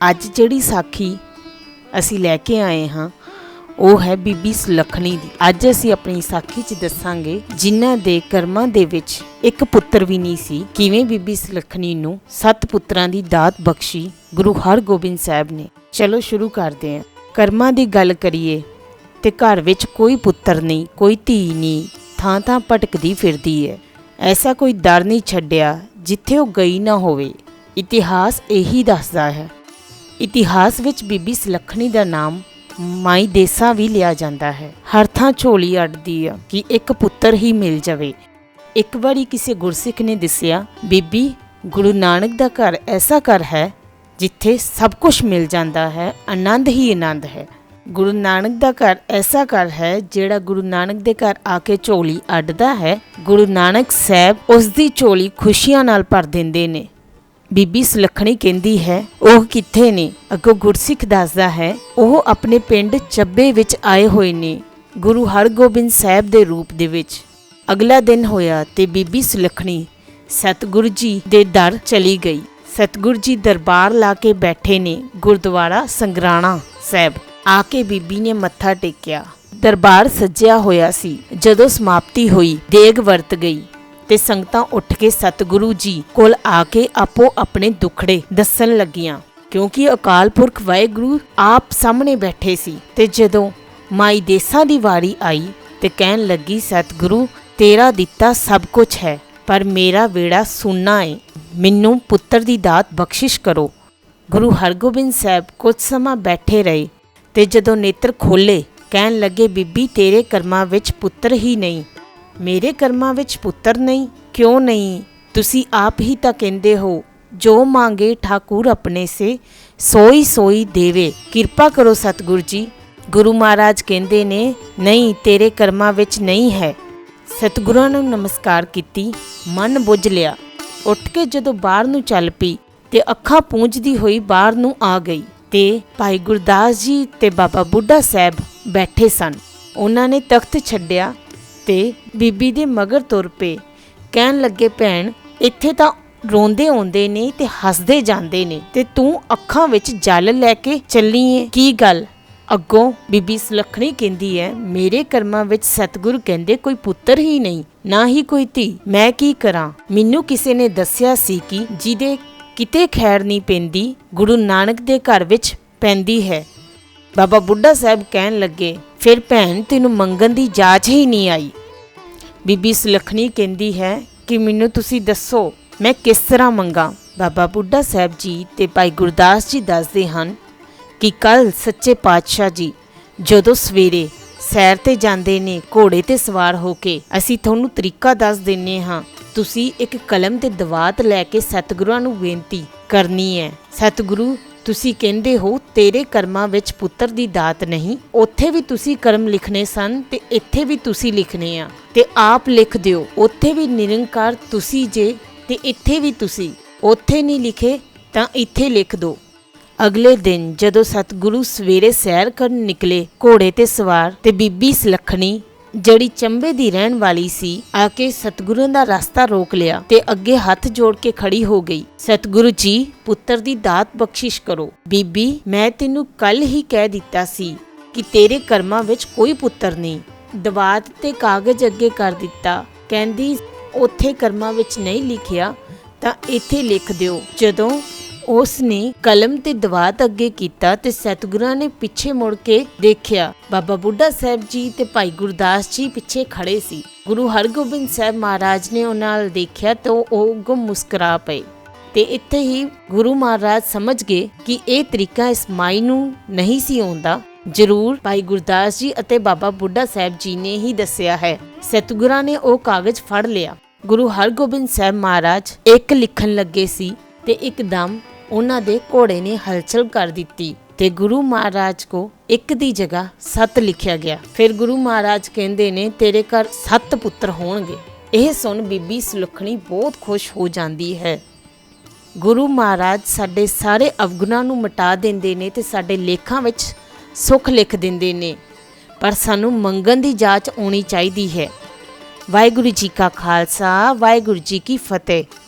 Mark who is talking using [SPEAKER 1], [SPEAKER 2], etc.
[SPEAKER 1] ਅੱਜ ਜਿਹੜੀ ਸਾਖੀ ਅਸੀਂ ਲੈ ਕੇ ਆਏ ਹਾਂ, ਉਹ ਹੈ ਬੀਬੀ ਸੁਲੱਖਣੀ ਦੀ। ਅੱਜ ਅਸੀਂ ਆਪਣੀ ਸਾਖੀ 'ਚ ਦੱਸਾਂਗੇ, ਜਿਨ੍ਹਾਂ ਦੇ ਕਰਮਾਂ ਦੇ ਵਿੱਚ ਇੱਕ ਪੁੱਤਰ ਵੀ ਨਹੀਂ ਸੀ, ਕਿਵੇਂ ਬੀਬੀ ਸੁਲੱਖਣੀ ਨੂੰ ਸੱਤ ਪੁੱਤਰਾਂ ਦੀ ਦਾਤ ਬਖਸ਼ੀ ਗੁਰੂ ਹਰਗੋਬਿੰਦ ਸਾਹਿਬ ਨੇ। ਚਲੋ ਸ਼ੁਰੂ ਕਰਦੇ ਹਾਂ। ਕਰਮਾਂ ਦੀ ਗੱਲ ਕਰੀਏ ਤੇ ਘਰ ਵਿੱਚ ਕੋਈ ਪੁੱਤਰ ਨਹੀਂ, ਕੋਈ ਧੀ ਨਹੀਂ, ਥਾਂ ਥਾਂ ਭਟਕਦੀ ਫਿਰਦੀ ਹੈ। ਐਸਾ ਕੋਈ ਦਰ ਨਹੀਂ ਛੱਡਿਆ, ਜਿੱਥੇ ਉਹ ਗਈ ਨਾ ਹੋਵੇ। ਇਤਿਹਾਸ ਇਹੀ ਦੱਸਦਾ ਹੈ ਇਤਿਹਾਸ ਵਿੱਚ ਬੀਬੀ ਸੁਲੱਖਣੀ ਦਾ ਨਾਮ ਮਾਈ ਦੇਸਾ ਵੀ ਲਿਆ ਜਾਂਦਾ ਹੈ। ਹਰ ਥਾਂ ਝੋਲੀ ਅੜਦੀ ਆ ਕਿ ਇੱਕ ਪੁੱਤਰ ਹੀ ਮਿਲ ਜਾਵੇ। ਇੱਕ ਵਾਰੀ ਕਿਸੇ ਗੁਰਸਿੱਖ ਨੇ ਦੱਸਿਆ, ਬੀਬੀ, ਗੁਰੂ ਨਾਨਕ ਦਾ ਘਰ ਐਸਾ ਘਰ ਹੈ ਜਿੱਥੇ ਸਭ ਕੁਝ ਮਿਲ ਜਾਂਦਾ ਹੈ, ਆਨੰਦ ਹੀ ਆਨੰਦ ਹੈ। ਗੁਰੂ ਨਾਨਕ ਦਾ ਘਰ ਐਸਾ ਘਰ ਹੈ ਜਿਹੜਾ ਗੁਰੂ ਨਾਨਕ ਦੇ ਘਰ ਆ ਕੇ ਝੋਲੀ ਅੱਡਦਾ ਹੈ। ਗੁਰੂ ਨਾਨਕ ਸਾਹਿਬ ਉਸ ਦੀ ਝੋਲੀ ਖੁਸ਼ੀਆਂ ਨਾਲ ਭਰ ਦਿੰਦੇ ਨੇ। ਬੀਬੀ ਸੁਲੱਖਣੀ ਕਹਿੰਦੀ ਹੈ, ਉਹ ਕਿੱਥੇ ਨੇ? ਅੱਗੋਂ ਗੁਰਸਿੱਖ ਦੱਸਦਾ ਹੈ, ਉਹ ਆਪਣੇ ਪਿੰਡ ਚੱਬੇ ਵਿੱਚ ਆਏ ਹੋਏ ਨੇ, ਗੁਰੂ ਹਰਗੋਬਿੰਦ ਸਾਹਿਬ ਦੇ ਰੂਪ ਦੇ ਵਿੱਚ। ਅਗਲਾ ਦਿਨ ਹੋਇਆ ਤੇ ਬੀਬੀ ਸੁਲੱਖਣੀ ਸਤਿਗੁਰੂ ਜੀ ਦੇ ਦਰ ਚਲੀ ਗਈ। ਸਤਿਗੁਰੂ ਜੀ ਦਰਬਾਰ ਲਾ ਕੇ ਬੈਠੇ ਨੇ ਗੁਰਦੁਆਰਾ ਸੰਗਰਾਣਾ ਸਾਹਿਬ। ਆ ਕੇ ਬੀਬੀ ਨੇ ਮੱਥਾ ਟੇਕਿਆ। ਦਰਬਾਰ ਸੱਜਿਆ ਹੋਇਆ ਸੀ। ਜਦੋਂ ਸਮਾਪਤੀ ਹੋਈ, ਦੇਗ ਵਰਤ ਗਈ। ਤੇ ਸੰਗਤਾਂ ਉੱਠ ਕੇ ਸਤਿਗੁਰੂ ਜੀ ਕੋਲ ਆ ਕੇ ਆਪੋ ਆਪਣੇ ਦੁੱਖੜੇ ਦੱਸਣ ਲੱਗੀਆਂ, ਕਿਉਂਕਿ ਅਕਾਲ ਪੁਰਖ ਵਾਹਿਗੁਰੂ ਆਪ ਸਾਹਮਣੇ ਬੈਠੇ ਸੀ। ਤੇ ਜਦੋਂ ਮਾਈ ਦੇਸਾਂ ਦੀ ਵਾਰੀ ਆਈ ਤੇ ਕਹਿਣ ਲੱਗੀ, ਸਤਿਗੁਰੂ, ਤੇਰਾ ਦਿੱਤਾ ਸਭ ਕੁਝ ਹੈ, ਪਰ ਮੇਰਾ ਵੇੜਾ ਸੁੰਨਾ ਏ। ਮੈਨੂੰ ਪੁੱਤਰ ਦੀ ਦਾਤ ਬਖਸ਼ਿਸ਼ ਕਰੋ। ਗੁਰੂ ਹਰਗੋਬਿੰਦ ਸਾਹਿਬ ਕੁਝ ਸਮਾਂ ਬੈਠੇ ਰਹੇ ਤੇ ਜਦੋਂ ਨੇਤਰ ਖੋਲੇ ਕਹਿਣ ਲੱਗੇ, ਬੀਬੀ, ਤੇਰੇ ਕਰਮਾਂ ਵਿੱਚ ਪੁੱਤਰ ਹੀ ਨਹੀਂ। ਮੇਰੇ ਕਰਮਾਂ ਵਿੱਚ ਪੁੱਤਰ ਨਹੀਂ, ਕਿਉਂ ਨਹੀਂ? ਤੁਸੀਂ ਆਪ ਹੀ ਤਾਂ ਕਹਿੰਦੇ ਹੋ, ਜੋ ਮੰਗੇ ਠਾਕੁਰ ਆਪਣੇ ਸੇ, ਸੋਈ ਸੋਈ ਦੇਵੇ। ਕਿਰਪਾ ਕਰੋ ਸਤਿਗੁਰੂ ਜੀ। ਗੁਰੂ ਮਹਾਰਾਜ ਕਹਿੰਦੇ ਨੇ, ਨਹੀਂ, ਤੇਰੇ ਕਰਮਾਂ ਵਿੱਚ ਨਹੀਂ ਹੈ। ਸਤਿਗੁਰਾਂ ਨੂੰ ਨਮਸਕਾਰ ਕੀਤੀ, ਮਨ ਬੁੱਝ ਲਿਆ। ਉੱਠ ਕੇ ਜਦੋਂ ਬਾਹਰ ਨੂੰ ਚੱਲ ਪਈ ਤੇ ਅੱਖਾਂ ਪੂੰਝਦੀ ਹੋਈ ਬਾਹਰ ਨੂੰ ਆ ਗਈ ਤੇ ਭਾਈ ਗੁਰਦਾਸ ਜੀ ਤੇ ਬਾਬਾ ਬੁੱਢਾ ਸਾਹਿਬ ਬੈਠੇ ਸਨ। ਉਹਨਾਂ ਨੇ ਤਖਤ ਛੱਡਿਆ ਤੇ ਬੀਬੀ ਦੇ ਮਗਰ ਤੁਰ ਪਏ। ਕਹਿਣ ਲੱਗੇ, ਭੈਣ, ਇੱਥੇ ਤਾਂ ਰੋਂਦੇ ਆਉਂਦੇ ਨੇ ਤੇ ਹੱਸਦੇ ਜਾਂਦੇ ਨੇ ਤੇ ਤੂੰ ਅੱਖਾਂ ਵਿੱਚ ਜਲ ਲੈ ਕੇ ਚੱਲੀ ਏ। ਕੀ ਗੱਲ? ਅੱਗੋਂ ਬੀਬੀ ਸੁਲੱਖਣੀ ਕਹਿੰਦੀ ਹੈ, ਮੇਰੇ ਕਰਮਾਂ ਵਿੱਚ ਸਤਿਗੁਰੂ ਕਹਿੰਦੇ ਕੋਈ ਪੁੱਤਰ ਹੀ ਨਹੀਂ, ਨਾ ਹੀ ਕੋਈ ਧੀ। ਮੈਂ ਕੀ ਕਰਾਂ? ਮੈਨੂੰ ਕਿਸੇ ਨੇ ਦੱਸਿਆ ਸੀ ਕਿ ਜਿਹਦੇ ਕਿਤੇ ਖੈਰ ਨਹੀਂ ਪੈਂਦੀ, ਗੁਰੂ ਨਾਨਕ ਦੇ ਘਰ ਵਿੱਚ ਪੈਂਦੀ ਹੈ। ਬਾਬਾ ਬੁੱਢਾ ਸਾਹਿਬ ਕਹਿਣ ਲੱਗੇ, ਫਿਰ ਭੈਣ, ਤੈਨੂੰ ਮੰਗਣ ਦੀ ਜਾਚ ਹੀ ਨਹੀਂ ਆਈ। ਬੀਬੀ ਸੁਲੱਖਣੀ ਕਹਿੰਦੀ ਹੈ ਕਿ ਮੈਨੂੰ ਤੁਸੀਂ ਦੱਸੋ, ਮੈਂ ਕਿਸ ਤਰ੍ਹਾਂ ਮੰਗਾ? ਬਾਬਾ ਬੁੱਢਾ ਸਾਹਿਬ ਜੀ ਤੇ ਭਾਈ ਗੁਰਦਾਸ ਜੀ ਦੱਸਦੇ ਹਨ ਕਿ ਕੱਲ ਸੱਚੇ ਪਾਤਸ਼ਾਹ ਜੀ, ਜਦੋਂ ਸਵੇਰੇ ਸੈਰ ਤੇ ਜਾਂਦੇ ਨੇ, ਘੋੜੇ ਤੇ ਸਵਾਰ ਹੋ ਕੇ, ਅਸੀਂ ਤੁਹਾਨੂੰ ਤਰੀਕਾ ਦੱਸ ਦਿੰਨੇ ਹਾਂ। ਤੁਸੀਂ ਇੱਕ ਕਲਮ ਤੇ ਦਵਾਤ ਲੈ ਕੇ ਸਤਿਗੁਰਾਂ ਨੂੰ ਬੇਨਤੀ ਕਰਨੀ ਹੈ। ਸਤਿਗੁਰੂ ਤੁਸੀਂ ਕਹਿੰਦੇ ਹੋ, ਤੇਰੇ ਕਰਮਾਂ ਵਿੱਚ ਪੁੱਤਰ ਦੀ ਦਾਤ ਨਹੀਂ, ਉੱਥੇ ਵੀ ਤੁਸੀਂ ਕਰਮ ਲਿਖਨੇ ਸਨ ਤੇ ਇੱਥੇ ਵੀ ਤੁਸੀਂ ਲਿਖਨੇ ਆ। ਤੇ ਆਪ ਲਿਖ ਦਿਓ, ਉੱਥੇ ਵੀ ਨਿਰੰਕਾਰ ਤੁਸੀਂ ਜੇ ਤੇ ਇੱਥੇ ਵੀ ਤੁਸੀਂ। ਉੱਥੇ ਨਹੀਂ ਲਿਖੇ ਤਾਂ ਇੱਥੇ ਲਿਖ ਦਿਓ ਅਗਲੇ ਦਿਨ ਜਦੋਂ ਸਤਿਗੁਰੂ ਸਵੇਰੇ ਸੈਰ ਕਰਨ ਨਿਕਲੇ, ਘੋੜੇ ਤੇ ਸਵਾਰ ਤੇ ਬੀਬੀ ਸੁਲੱਖਣੀ ਜਿਹੜੀ ਚੰਬੇ ਦੀ ਰਹਿਣ ਵਾਲੀ ਸੀ, ਆ ਕੇ ਸਤਿਗੁਰਾਂ ਦਾ ਰਸਤਾ ਰੋਕ ਲਿਆ ਤੇ ਅੱਗੇ ਹੱਥ ਜੋੜ ਕੇ ਖੜੀ ਹੋ ਗਈ। ਸਤਿਗੁਰੂ ਜੀ, ਪੁੱਤਰ ਦੀ ਦਾਤ ਬਖਸ਼ਿਸ਼ ਕਰੋ। ਬੀਬੀ, ਮੈਂ ਤੈਨੂੰ ਕੱਲ ਹੀ ਕਹਿ ਦਿੱਤਾ ਸੀ ਕਿ ਤੇਰੇ ਕਰਮਾਂ ਵਿੱਚ ਕੋਈ ਪੁੱਤਰ ਨਹੀਂ। ਦਵਾਤ ਤੇ ਕਾਗਜ਼ ਅੱਗੇ ਕਰ ਦਿੱਤਾ। ਕਹਿੰਦੀ, ਉੱਥੇ ਕਰਮਾਂ ਵਿੱਚ ਨਹੀਂ ਲਿਖਿਆ, ਤਾਂ ਇੱਥੇ ਲਿਖ ਦਿਓ। ਜਦੋਂ ਉਸ ਨੇ ਕਲਮ ਤੇ ਦਵਾਤ ਅੱਗੇ ਕੀਤਾ ਤੇ ਸਤਿਗੁਰਾਂ ਨੇ ਪਿੱਛੇ ਮੁੜ ਕੇ ਦੇਖਿਆ। ਬਾਬਾ ਬੁੱਢਾ ਸਾਹਿਬ ਜੀ ਤੇ ਭਾਈ ਗੁਰਦਾਸ ਜੀ ਪਿੱਛੇ ਖੜੇ ਸੀ। ਗੁਰੂ ਹਰਗੋਬਿੰਦ ਸਾਹਿਬ ਮਹਾਰਾਜ ਨੇ ਉਹਨਾਂ ਨਾਲ ਦੇਖਿਆ ਤਾਂ ਉਹ ਗੁੰਮ ਮੁਸਕਰਾ ਪਏ। ਤੇ ਇੱਥੇ ਹੀ ਗੁਰੂ ਮਹਾਰਾਜ ਸਮਝ ਗਏ ਕਿ ਇਹ ਤਰੀਕਾ ਇਸ ਮਾਈ ਨੂੰ ਨਹੀਂ ਸੀ ਆਉਂਦਾ। ਜ਼ਰੂਰ ਭਾਈ ਗੁਰਦਾਸ ਜੀ ਅਤੇ ਬਾਬਾ ਬੁੱਢਾ ਸਾਹਿਬ ਜੀ ਨੇ ਹੀ ਦੱਸਿਆ ਹੈ। ਸਤਿਗੁਰਾਂ ਨੇ ਉਹ ਕਾਗਜ਼ ਫੜ ਲਿਆ। ਗੁਰੂ ਹਰਗੋਬਿੰਦ ਸਾਹਿਬ ਮਹਾਰਾਜ ਇੱਕ ਲਿਖਣ ਲੱਗੇ ਸੀ ਤੇ ਇੱਕਦਮ ਉਹਨਾਂ ਦੇ ਘੋੜੇ ਨੇ ਹਲਚਲ ਕਰ ਦਿੱਤੀ ਤੇ ਗੁਰੂ ਮਹਾਰਾਜ ਕੋ ਇੱਕ ਦੀ ਜਗ੍ਹਾ ਸੱਤ ਲਿਖਿਆ ਗਿਆ। ਫਿਰ ਗੁਰੂ ਮਹਾਰਾਜ ਕਹਿੰਦੇ ਨੇ, ਤੇਰੇ ਘਰ ਸੱਤ ਪੁੱਤਰ ਹੋਣਗੇ। ਇਹ ਸੁਣ ਬੀਬੀ ਸੁਲੱਖਣੀ ਬਹੁਤ ਖੁਸ਼ ਹੋ ਜਾਂਦੀ ਹੈ। ਗੁਰੂ ਮਹਾਰਾਜ ਸਾਡੇ ਸਾਰੇ ਅਵਗੁਣਾਂ ਨੂੰ ਮਿਟਾ ਦਿੰਦੇ ਨੇ ਤੇ ਸਾਡੇ ਲੇਖਾਂ ਵਿੱਚ ਸੁੱਖ ਲਿਖ ਦਿੰਦੇ ਨੇ। ਪਰ ਸਾਨੂੰ ਮੰਗਣ ਦੀ ਜਾਂਚ ਆਉਣੀ ਚਾਹੀਦੀ ਹੈ। ਵਾਹਿਗੁਰੂ ਜੀ ਕਾ ਖਾਲਸਾ, ਵਾਹਿਗੁਰੂ ਜੀ ਕੀ ਫਤਿਹ।